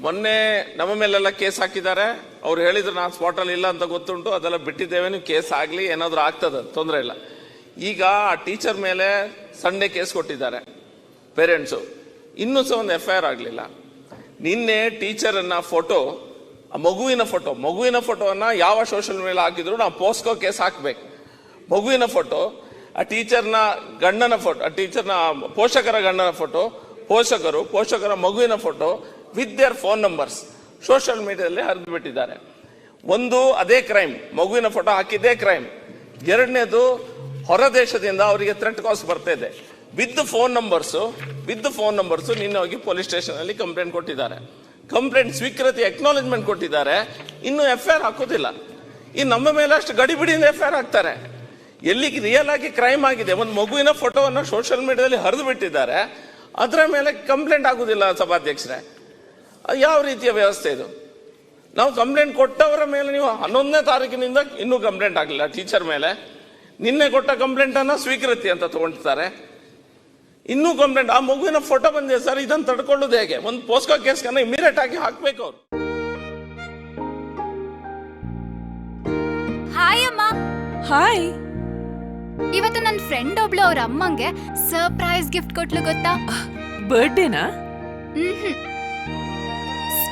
ಮೊನ್ನೆ ನಮ್ಮ ಮೇಲೆಲ್ಲ ಕೇಸ್ ಹಾಕಿದ್ದಾರೆ. ಅವ್ರು ಹೇಳಿದ್ರು, ನಾನು ಸ್ಪಾಟಲ್ಲಿ ಇಲ್ಲ ಅಂತ ಗೊತ್ತುಂಟು, ಅದೆಲ್ಲ ಬಿಟ್ಟಿದ್ದೇವೆ, ನೀವು ಕೇಸ್ ಆಗಲಿ, ಏನಾದರೂ ಆಗ್ತದೆ, ತೊಂದರೆ ಇಲ್ಲ. ಈಗ ಆ ಟೀಚರ್ ಮೇಲೆ ಸಂಡೆ ಕೇಸ್ ಕೊಟ್ಟಿದ್ದಾರೆ, ಪೇರೆಂಟ್ಸು. ಇನ್ನೂ ಸಹ ಒಂದು ಎಫ್ ಐ ಆರ್ ಆಗಲಿಲ್ಲ. ನಿನ್ನೆ ಟೀಚರನ್ನ ಫೋಟೋ, ಆ ಮಗುವಿನ ಫೋಟೋ, ಮಗುವಿನ ಫೋಟೋವನ್ನು ಯಾವ ಸೋಷಿಯಲ್ ಮೀಡಿಯಾ ಹಾಕಿದ್ರು, ನಾವು ಪೋಸ್ಕೋ ಕೇಸ್ ಹಾಕ್ಬೇಕು. ಮಗುವಿನ ಫೋಟೋ, ಆ ಟೀಚರ್ನ ಗಂಡನ ಫೋಟೋ, ಆ ಟೀಚರ್ನ ಪೋಷಕರ ಗಂಡನ ಫೋಟೋ, ಪೋಷಕರು, ಪೋಷಕರ ಮಗುವಿನ photo with their phone numbers social ಮೀಡಿಯಾದಲ್ಲಿ ಹರಿದು ಬಿಟ್ಟಿದ್ದಾರೆ. ಒಂದು, ಅದೇ ಕ್ರೈಮ್ ಮಗುವಿನ ಫೋಟೋ ಹಾಕಿದ್ದೇ ಕ್ರೈಮ್ ಎರಡನೇದು, ಹೊರ ದೇಶದಿಂದ ಅವರಿಗೆ ಥ್ರೆಟ್ ಕಾಸ್ ಬರ್ತಾ ಇದೆ. With phone numbers with phone numbers ನಿನ್ನೆ ಹೋಗಿ ಪೊಲೀಸ್ ಸ್ಟೇಷನಲ್ಲಿ ಕಂಪ್ಲೇಂಟ್ ಕೊಟ್ಟಿದ್ದಾರೆ. ಕಂಪ್ಲೇಂಟ್ ಸ್ವೀಕೃತಿ ಎಕ್ನಾಲಜ್ಮೆಂಟ್ ಕೊಟ್ಟಿದ್ದಾರೆ. ಇನ್ನು ಎಫ್ ಐ ಆರ್ ಹಾಕೋದಿಲ್ಲ. ಈ ನಮ್ಮ ಮೇಲೆ ಅಷ್ಟು ಗಡಿಬಿಡಿಯಿಂದ ಎಫ್ ಐ ಆರ್ ಹಾಕ್ತಾರೆ. ಎಲ್ಲಿಗೆ ರಿಯಲ್ ಆಗಿ ಕ್ರೈಮ್ ಆಗಿದೆ? ಒಂದು ಮಗುವಿನ ಫೋಟೋವನ್ನು ಸೋಷಿಯಲ್ ಮೀಡಿಯಾದಲ್ಲಿ ಹರಿದು ಬಿಟ್ಟಿದ್ದಾರೆ. ಅದರ ಮೇಲೆ ಕಂಪ್ಲೇಂಟ್ ಆಗುದಿಲ್ಲ ಸಭಾಧ್ಯಕ್ಷರೇ. ಯಾವ ರೀತಿಯ ವ್ಯವಸ್ಥೆ ಇದು? ನಾವು ಕಂಪ್ಲೇಂಟ್ ಕೊಟ್ಟವರ ಮೇಲೆ ನೀವು ಹನ್ನೊಂದನೇ ತಾರೀಕಿನಿಂದ ಇನ್ನೂ ಕಂಪ್ಲೇಂಟ್ ಆಗಲಿಲ್ಲ. ಟೀಚರ್ ಮೇಲೆ ನಿನ್ನೆ ಕೊಟ್ಟ ಕಂಪ್ಲೇಂಟ್ ಅನ್ನ ಸ್ವೀಕೃತಿ ಅಂತ ತಗೊಂಡಿದ್ದಾರೆ. ಇನ್ನೂ ಕಂಪ್ಲೇಂಟ್ ಆ ಮಗುವಿನ ಫೋಟೋ ಬಂದಿದೆ ಸರ್ ಇದನ್ನು ತಡ್ಕೊಳ್ಳೋದು ಹೇಗೆ? ಒಂದು ಪೋಸ್ಕೋ ಕೇಸ್ಗನ್ನ ಇಮಿಡಿಯೇಟ್ ಆಗಿ ಹಾಕ್ಬೇಕು ಅವರು. ಹಾಯ್ ಅಮ್ಮ. ಹಾಯ್ ಇವತ್ತು ನನ್ನ ಫ್ರೆಂಡ್ ಒಬ್ಳು ಅವ್ರ ಅಮ್ಮಂಗೆ ಸರ್ಪ್ರೈಸ್ ಗಿಫ್ಟ್ ಕೊಟ್ಲು ಗೊತ್ತಾ? ಬರ್ಡೇನಾ